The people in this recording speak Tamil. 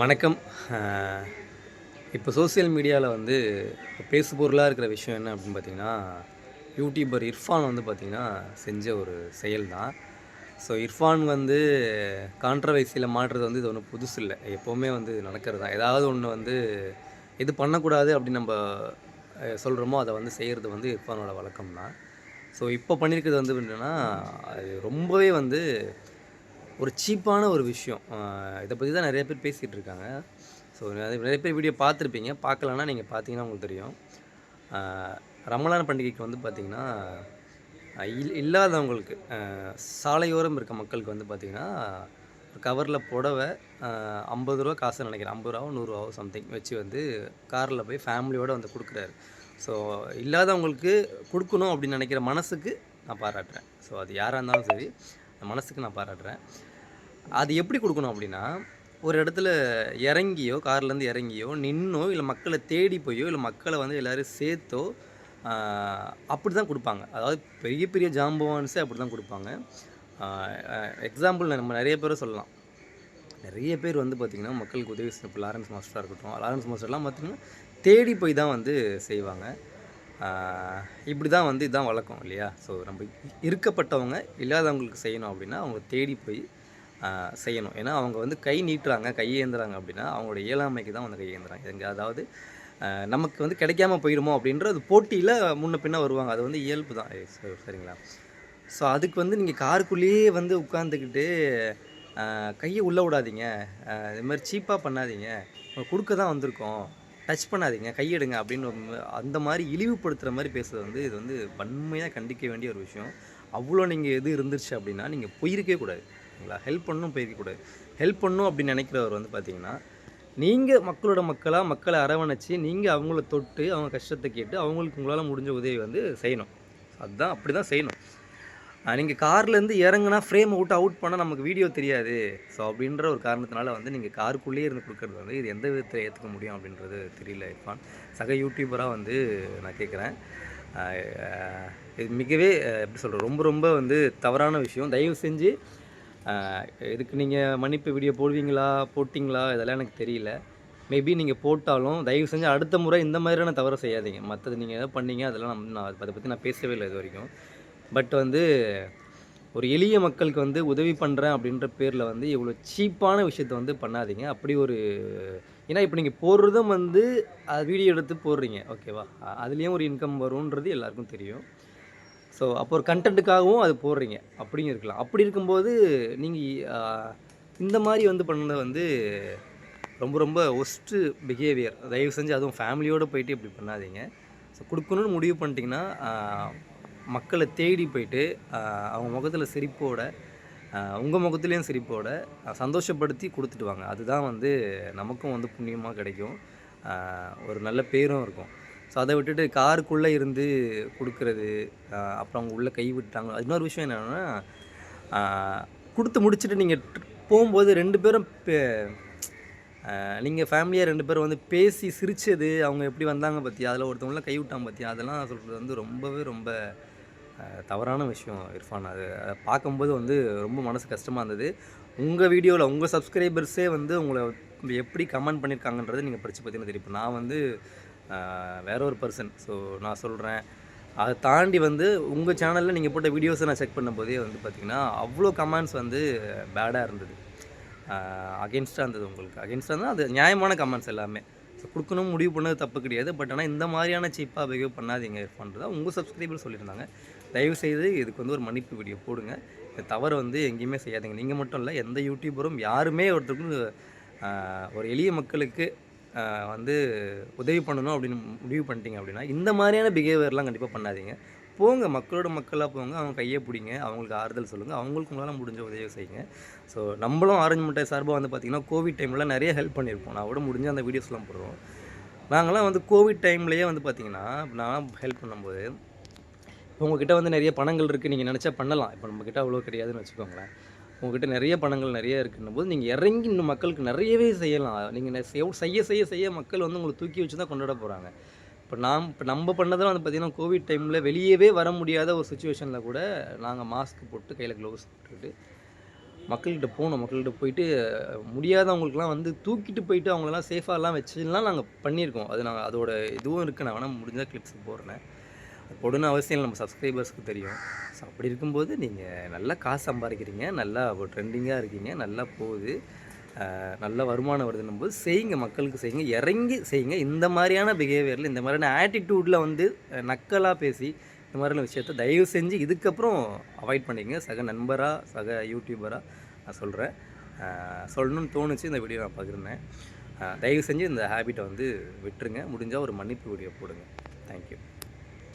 வணக்கம். இப்போ சோஷியல் மீடியாவில் வந்து பேசு பொருளாக இருக்கிற விஷயம் என்ன அப்படின்னு பார்த்தீங்கன்னா யூடியூபர் இர்ஃபான் வந்து பார்த்திங்கன்னா செஞ்ச ஒரு செயல் தான் ஸோ இர்ஃபான் வந்து கான்ட்ரவர்சியில் மாட்டுறது வந்து இது ஒன்றும் புதுசு இல்லை. எப்போவுமே வந்து இது நடக்கிறது தான் ஏதாவது ஒன்று வந்து இது பண்ணக்கூடாது அப்படின்னு நம்ம சொல்கிறோமோ அதை வந்து செய்கிறது வந்து இர்ஃபானோட வழக்கம் தான் ஸோ இப்போ பண்ணியிருக்கிறது வந்து என்னென்னா அது ரொம்பவே வந்து ஒரு சீப்பான ஒரு விஷயம். இதை பற்றி தான் நிறைய பேர் பேசிகிட்டு இருக்காங்க. ஸோ நிறைய பேர் வீடியோ பார்த்துருப்பீங்க. பார்க்கலன்னா நீங்கள் பார்த்தீங்கன்னா உங்களுக்கு தெரியும். ஆஹ் ரமலான் பண்டிகைக்கு வந்து பார்த்திங்கன்னா இல் இல்லாதவங்களுக்கு சாலையோரம் இருக்க மக்களுக்கு வந்து பார்த்திங்கன்னா ஒரு கவரில் புடவை ஐம்பது ரூபா காசு நினைக்கிறேன். ஐம்பது ரூபாவோ நூறுரூவாவோ சம்திங் வச்சு வந்து காரில் போய் ஃபேமிலியோடு வந்து கொடுக்குறாரு. ஸோ இல்லாதவங்களுக்கு கொடுக்கணும் அப்படின்னு நினைக்கிற மனசுக்கு நான் பாராட்டுறேன். ஸோ அது யாராக இருந்தாலும் சரி அந்த மனசுக்கு நான் பாராட்டுறேன். அது எப்படி கொடுக்கணும் அப்படின்னா ஒரு இடத்துல இறங்கியோ கார்லேருந்து இறங்கியோ நின்னோ இல்லை மக்களை தேடி போயோ இல்லை மக்களை வந்து எல்லோரும் சேர்த்தோ அப்படி தான் கொடுப்பாங்க. அதாவது பெரிய பெரிய ஜாம்பவான்ஸே அப்படி தான் கொடுப்பாங்க எக்ஸாம்பிள் நம்ம நிறைய பேரை சொல்லலாம். நிறைய பேர் வந்து பார்த்திங்கன்னா மக்களுக்கு உதவி செய்ய இப்போ லாரன்ஸ் மாஸ்டராக இருக்கட்டும் லாரன்ஸ் மாஸ்டர்லாம் பார்த்திங்கன்னா தேடி போய் தான் வந்து செய்வாங்க. இப்படி தான் வந்து இதுதான் வழக்கம் இல்லையா? ஸோ நம்ம இருக்கப்பட்டவங்க இல்லாதவங்களுக்கு செய்யணும் அப்படின்னா அவங்க தேடி போய் செய்யணும். ஏன்னா அவங்க வந்து கை நீட்டுறாங்க கை ஏந்துறாங்க அப்படின்னா அவங்களோட இயலாமைக்கு தான் வந்து கை ஏந்துறாங்க. எங்க அதாவது நமக்கு வந்து கிடைக்காம போயிடுமோ அப்படின்றது போட்டியில் முன்ன பின்னே வருவாங்க. அது வந்து இயல்பு தான். சரிங்களா? ஸோ அதுக்கு வந்து நீங்கள் காருக்குள்ளேயே வந்து உட்காந்துக்கிட்டு கையை உள்ளே விடாதீங்க. இது மாதிரி சீப்பாக பண்ணாதீங்க. கொடுக்க தான் வந்திருக்கோம். டச் பண்ணாதீங்க. கையெடுங்க அப்படின்னு அந்த மாதிரி இழிவுபடுத்துகிற மாதிரி பேசுறது வந்து இது வந்து வன்மையாக கண்டிக்க வேண்டிய ஒரு விஷயம். அவ்வளோ நீங்கள் எது இருந்துருச்சு அப்படின்னா நீங்கள் போயிருக்கே கூடாது. ஓகேங்களா ஹெல்ப் பண்ணணும் போயிருக்கக்கூடாது ஹெல்ப் பண்ணும் அப்படின்னு நினைக்கிறவர் வந்து பார்த்தீங்கன்னா நீங்கள் மக்களோட மக்களாக மக்களை அரவணைச்சி நீங்கள் அவங்கள தொட்டு அவங்க கஷ்டத்தை கேட்டு அவங்களுக்கு உங்களால் முடிஞ்ச உதவி வந்து செய்யணும். அதுதான் அப்படி தான் செய்யணும் நீங்கள் கார்லேருந்து இறங்குனா ஃப்ரேம் விட்டு அவுட் பண்ணால் நமக்கு வீடியோ தெரியாது. ஸோ அப்படின்ற ஒரு காரணத்தினால வந்து நீங்கள் காருக்குள்ளேயே இருந்து கொடுக்குறது வந்து இது எந்த விதத்தில் ஏற்றுக்க முடியும் அப்படின்றது தெரியல இர்ஃபான். சக யூடியூபராக வந்து நான் கேட்குறேன் இது மிகவே எப்படி சொல்கிறது ரொம்ப ரொம்ப வந்து தவறான விஷயம். தயவு செஞ்சு இதுக்கு நீங்கள் மன்னிப்பு வீடியோ போடுவீங்களா போட்டிங்களா? இதெல்லாம் எனக்கு தெரியல. மேபி நீங்கள் போட்டாலும் தயவு செஞ்சு அடுத்த முறை இந்த மாதிரியான தவறை செய்யாதீங்க. மற்றது நீங்கள் எதாவது பண்ணீங்க அதெல்லாம் நான் அதை பற்றி நான் பேசவே இல்லை இது வரைக்கும் பட் வந்து ஒரு எளிய மக்களுக்கு வந்து உதவி பண்ணுறேன் அப்படின்ற பேரில் வந்து இவ்வளோ சீப்பான விஷயத்த வந்து பண்ணாதீங்க. அப்படி ஒரு ஏன்னா இப்போ நீங்கள் போடுறதும் வந்து அது வீடியோ எடுத்து போடுறீங்க. ஓகேவா அதுலேயும் ஒரு இன்கம் வரும்ன்றது எல்லாருக்கும் தெரியும். ஸோ அப்போ ஒரு கண்டென்ட்டுக்காகவும் அது போடுறீங்க. அப்படியும் இருக்கலாம். அப்படி இருக்கும்போது நீங்கள் இந்த மாதிரி வந்து பண்ணது வந்து ரொம்ப ரொம்ப ஒஸ்ட்டு பிஹேவியர் தயவு செஞ்சு அதுவும் ஃபேமிலியோடு போயிட்டு இப்படி பண்ணாதீங்க. ஸோ கொடுக்கணும்னு முடிவு பண்ணிட்டீங்கன்னா மக்களை தேடி போயிட்டு அவங்க முகத்தில் சிரிப்போட உங்கள் முகத்துலேயும் சிரிப்போட சந்தோஷப்படுத்தி கொடுத்துட்டு வாங்க. அதுதான் வந்து நமக்கும் வந்து புண்ணியமாக கிடைக்கும். ஒரு நல்ல பேரும் இருக்கும். ஸோ அதை விட்டுட்டு காருக்குள்ளே இருந்து கொடுக்கறது அப்புறம் அவங்க உள்ளே கை விட்டாங்க இன்னொரு விஷயம் என்னென்னா கொடுத்து முடிச்சுட்டு நீங்கள் போகும்போது ரெண்டு பேரும் நீங்கள் ஃபேமிலியாக ரெண்டு பேரும் வந்து பேசி சிரிச்சது அவங்க எப்படி வந்தாங்க பற்றியா அதில் ஒருத்தவங்கள கை விட்டாங்க பற்றியா அதெல்லாம் சொல்கிறது வந்து ரொம்பவே ரொம்ப தவறான விஷயம் இர்ஃபான். அது அதை பார்க்கும்போது வந்து ரொம்ப மனசு கஷ்டமாக இருந்தது. உங்கள் வீடியோவில் உங்கள் சப்ஸ்கிரைபர்ஸே வந்து உங்களை எப்படி கமெண்ட் பண்ணியிருக்காங்கன்றது நீங்கள் படித்து பார்த்தீங்கன்னா தெரியும். இப்போ நான் வந்து வேற ஒரு பர்சன் ஸோ நான் சொல்கிறேன் அதை தாண்டி வந்து உங்கள் சேனலில் நீங்கள் போட்ட வீடியோஸை நான் செக் பண்ணும்போதே வந்து பார்த்திங்கன்னா அவ்வளோ கமெண்ட்ஸ் வந்து பேடாக இருந்தது. அகென்ஸ்டாக இருந்தது உங்களுக்கு. அகென்ஸ்டாக இருந்தால் அது நியாயமான கமெண்ட்ஸ் எல்லாமே. ஸோ கொடுக்கணும் முடிவு பண்ணது தப்பு கிடையாது. பட் ஆனால் இந்த மாதிரியான சீப்பாக பிஹேவ் பண்ணாதீங்க பண்ணுறதா உங்கள் சப்ஸ்கிரைபர் சொல்லியிருந்தாங்க. தயவு செய்து இதுக்கு வந்து ஒரு மன்னிப்பு வீடியோ போடுங்க. இந்த தவறை வந்து எங்கேயுமே செய்யாதீங்க. நீங்கள் மட்டும் இல்லை எந்த யூடியூபரும் யாருமே ஒருத்தருக்கு ஒரு எளிய மக்களுக்கு வந்து உதவி பண்ணணும் அப்படின்னு முடிவு பண்ணிட்டீங்க அப்படின்னா இந்த மாதிரியான பிஹேவியர்லாம் கண்டிப்பாக பண்ணாதீங்க. போங்க மக்களோட மக்களாக போங்க அவங்க கையை பிடிங்க அவங்களுக்கு ஆறுதல் சொல்லுங்கள் அவங்களுக்கு உங்களால் முடிஞ்ச உதவி செய்யுங்க. ஸோ நம்மளும் ஆரஞ்சு முட்டை சார்பாக வந்து பார்த்திங்கன்னா கோவிட் டைமில் நிறைய ஹெல்ப் பண்ணியிருப்போம். நான் கூட முடிஞ்ச அந்த வீடியோஸ்லாம் போடுவோம். நாங்களாம் வந்து கோவிட் டைம்லேயே வந்து பார்த்திங்கன்னா நான் ஹெல்ப் பண்ணும்போது இப்போ உங்ககிட்ட வந்து நிறைய பணங்கள் இருக்குது நீங்கள் நினச்சா பண்ணலாம். இப்போ நம்மக்கிட்ட அவ்வளோ கிடையாதுன்னு வச்சுக்கோங்களேன். உங்ககிட்ட நிறைய பணங்கள் நிறைய இருக்குன்னும் போது நீங்கள் இறங்கி இன்னும் மக்களுக்கு நிறையவே செய்யலாம். நீங்கள் செய்ய செய்ய செய்ய மக்கள் வந்து உங்களை தூக்கி வச்சு தான் கொண்டாட போகிறாங்க இப்போ நாம் இப்போ நம்ம பண்ணதெல்லாம் வந்து பார்த்திங்கன்னா கோவிட் டைமில் வெளியவே வர முடியாத ஒரு சுச்சுவேஷனில் கூட நாங்கள் மாஸ்க் போட்டு கையில் க்ளவுஸ் போட்டுக்கிட்டு மக்கள்கிட்ட போகணும். மக்கள்கிட்ட போயிட்டு முடியாதவங்களுக்குலாம் வந்து தூக்கிட்டு போயிட்டு அவங்களெல்லாம் சேஃபாகலாம் வச்சுலாம் நாங்கள் பண்ணியிருக்கோம். அது நாங்கள் அதோட இதுவும் இருக்குது நான் வேணால் முடிஞ்சால் கிளிப்ஸ் போடுறேன். போடணும் அவசியம் இல்லை. நம்ம சப்ஸ்கிரைபர்ஸ்க்கு தெரியும். ஸோ அப்படி இருக்கும்போது நீங்கள் நல்லா காசு சம்பாதிக்கிறீங்க. நல்லா ட்ரெண்டிங்காக இருக்கீங்க. நல்லா போகுது. நல்ல வருமானம் வருதுன்னும் போது செய்யுங்க. மக்களுக்கு செய்யுங்க. இறங்கி செய்யுங்க. இந்த மாதிரியான பிஹேவியரில் இந்த மாதிரியான ஆட்டிடியூடில் வந்து நக்கலாக பேசி இந்த மாதிரியான விஷயத்த தயவு செஞ்சு இதுக்கப்புறம் அவாய்ட் பண்ணிக்கங்க. சக நண்பராக சக யூடியூபராக நான் சொல்கிறேன் சொல்லணும்னு தோணுச்சு. இந்த வீடியோ நான் பகிர்ந்தேன். தயவு செஞ்சு இந்த ஹேபிட்டை வந்து விட்டுருங்க. முடிஞ்சால் ஒரு மன்னிப்பு வீடியோ போடுங்க. தேங்க்யூ